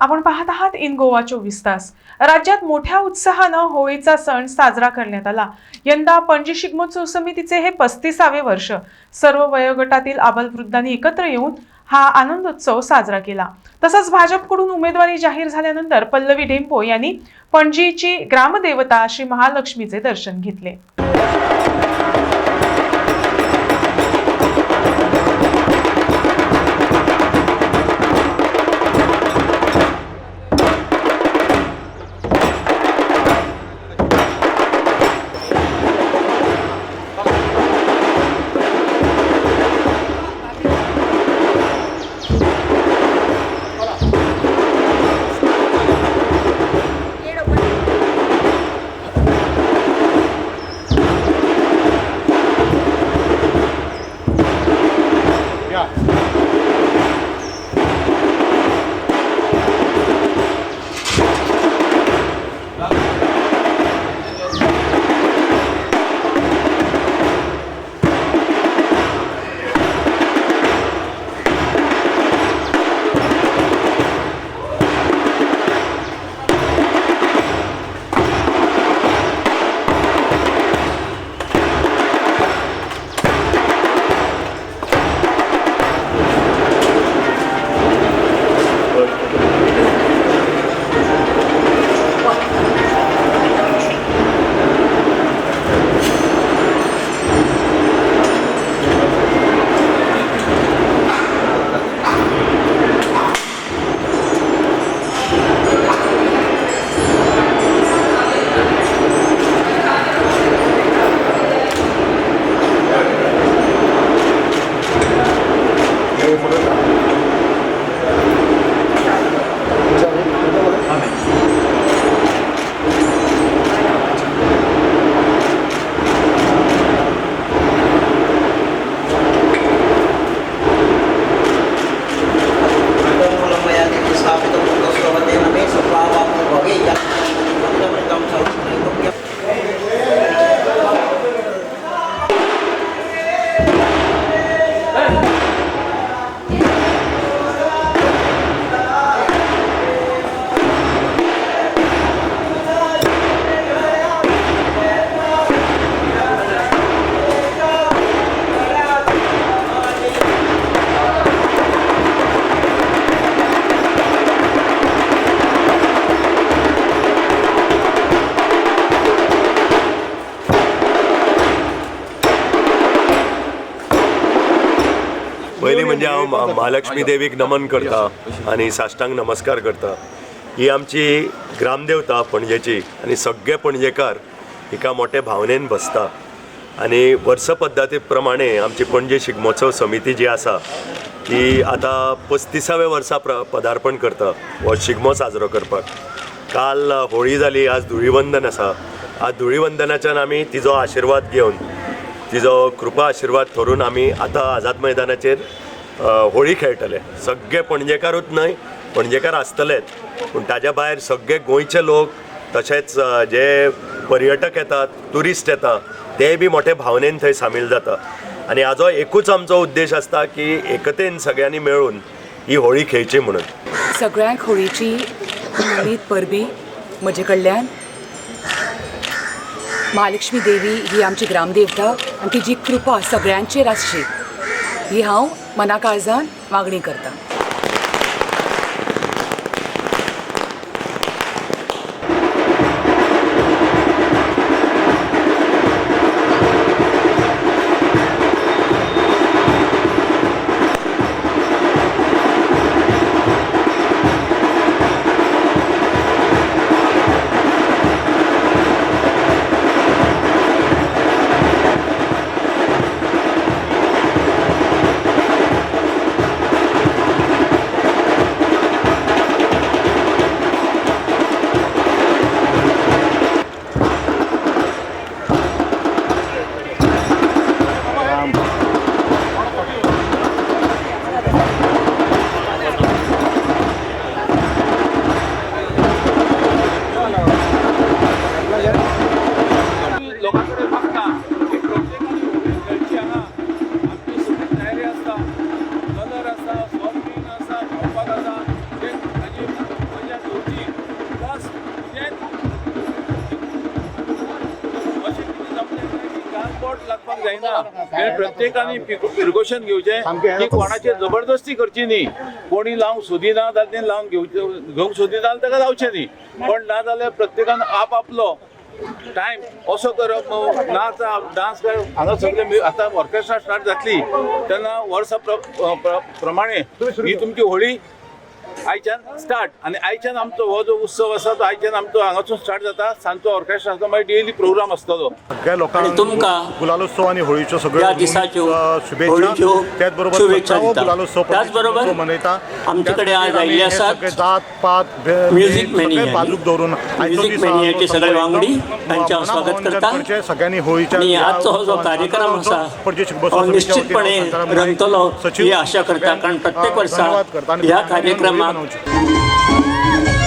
आपण पाहत आहात इन गोवा चोवीस तास. राज्यात मोठ्या उत्साहानं होळीचा सण साजरा करण्यात आला. यंदा पणजी शिगमोत्सव समितीचे हे पस्तीसावे वर्ष. सर्व वयोगटातील आबालवृद्धांनी एकत्र येऊन हा आनंदोत्सव साजरा केला. तसंच भाजपकडून उमेदवारी जाहीर झाल्यानंतर पल्लवी डेंपो यांनी पणजीची ग्रामदेवता श्री महालक्ष्मीचे दर्शन घेतले. पयलीं म्हणजे हांव महालक्ष्मी देवीक नमन करता आनी साश्टांक नमस्कार करता. ही आमची ग्रामदेवता पणजेची आनी सगळे पणजेकार हिका मोठे भावनेन बसता. आनी वर्स पद्दती प्रमाणे आमची पणजे शिगमोत्सव समिती जी आसा ती आतां पस्तिसाव्या वर्सा प्र पदार्पण करता हो शिगमो साजरो करपाक. काल होळी जाली आज धुळीवंदन आसा. आज धुळीवंदनाच्यान आमी तिजो आशिर्वाद घेवन तिजो कृपा आशिर्वाद करून आमी आतां आझाद मैदानाचेर होळी खेळटले सगळे पणजेकारूच न्हय पणजेकार आसतलेच पूण ताज्या भायर सगळे गोंयचे लोक तशेंच जे पर्यटक येतात ट्युरिस्ट येता ते बी मोठे भावनेन थंय सामील जाता आनी हाजो एकूच आमचो उद्देश आसता की एकतेन सगळ्यांनी मेळून ही होळी खेळची म्हणून. सगळ्यांक होळीची परबी म्हजे कडल्यान महालक्ष्मी देवी ही आमची ग्रामदेवता आनी तिची कृपा सगळ्यांचेर आसची ही हांव मना काळजान मागणी करतां. लोकांकडे आसता कलर आसा सॉफ्ट क्लीन आसा खावपाक आसा मजा घेवची प्लस लागपाक जायना प्रत्येकानी प्रिकॉशन घेवचें की कोणाचेर जबरदस्ती करची न्ही. कोणी लावंक सोदिना जाल्यार लावन घेऊ घेवंक सोदी जाल्यार ताका जावचे न्ही? पण ना जाल्यार प्रत्येकान आप आपलो टायम असो करप नाच डान्स करप हांगा सगळे आतां ऑर्केस्ट्रा स्टार्ट जातली तेन्ना वर्सा प्र- प्र- प्रमाणे ही तुमची होळी आयच्यान स्टार्ट आनी आयच्यान आमचो हो जो उत्सव आसा तो आयच्यान आमचो हांगासून स्टार्ट जाता. सांजचो ऑर्केस्ट्रा आसता मागीर डेली प्रोग्राम आसतलो सगळ्या लोकांक तुमकां गुलालोत्सव आणि होळीच्यो सगळ्यो दिसाच्यो शुभेच्छा होळीच्यो त्याच बरोबर शुभेच्छा. गुलालोत्सव त्याच बरोबर मनयता. आमचे कडेन आज आयिल्ले हे आसात सगळे जात पात म्युझिक मॅनिया. बाजूक दवरून म्युझिक दीस मॅनियाचे सगळे वांगडी? एकदम तांचे हांव मना स्वागत करता. सगळ्यांनी होळीच्या आजचो हो जो कार्यक्रम आसा हो निश्चितपणे रंगतलो. ही आशा करता कारण प्रत्येक वर्सा ह्या कार्यक्रमाक Arnold.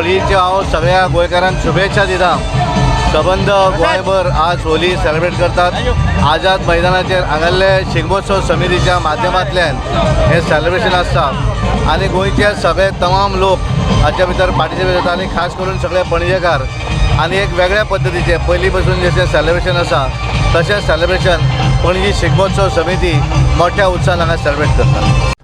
होळीचे हांव सगळ्या गोंयकारांक शुभेच्छा दिता. सबंद गोंयभर आज होली सेलिब्रेट करतात. आझाद मैदानाचेर हांगाल्ले शिगमोत्सव समितीच्या माध्यमांतल्यान हे सेलिब्रेशन आसता. आनी गोंयचे सगळे तमाम लोक हाच्या भितर पार्टिसिपेट जाता आनी खास करून सगळे पणजेकार आनी एक वेगळ्या पद्दतीचे पयलीं पासून जशें सेलिब्रेशन आसा तशें सेलिब्रेशन पणजी शिगमोत्सव समिती मोठ्या उत्साहान हांगा सेलिब्रेट करता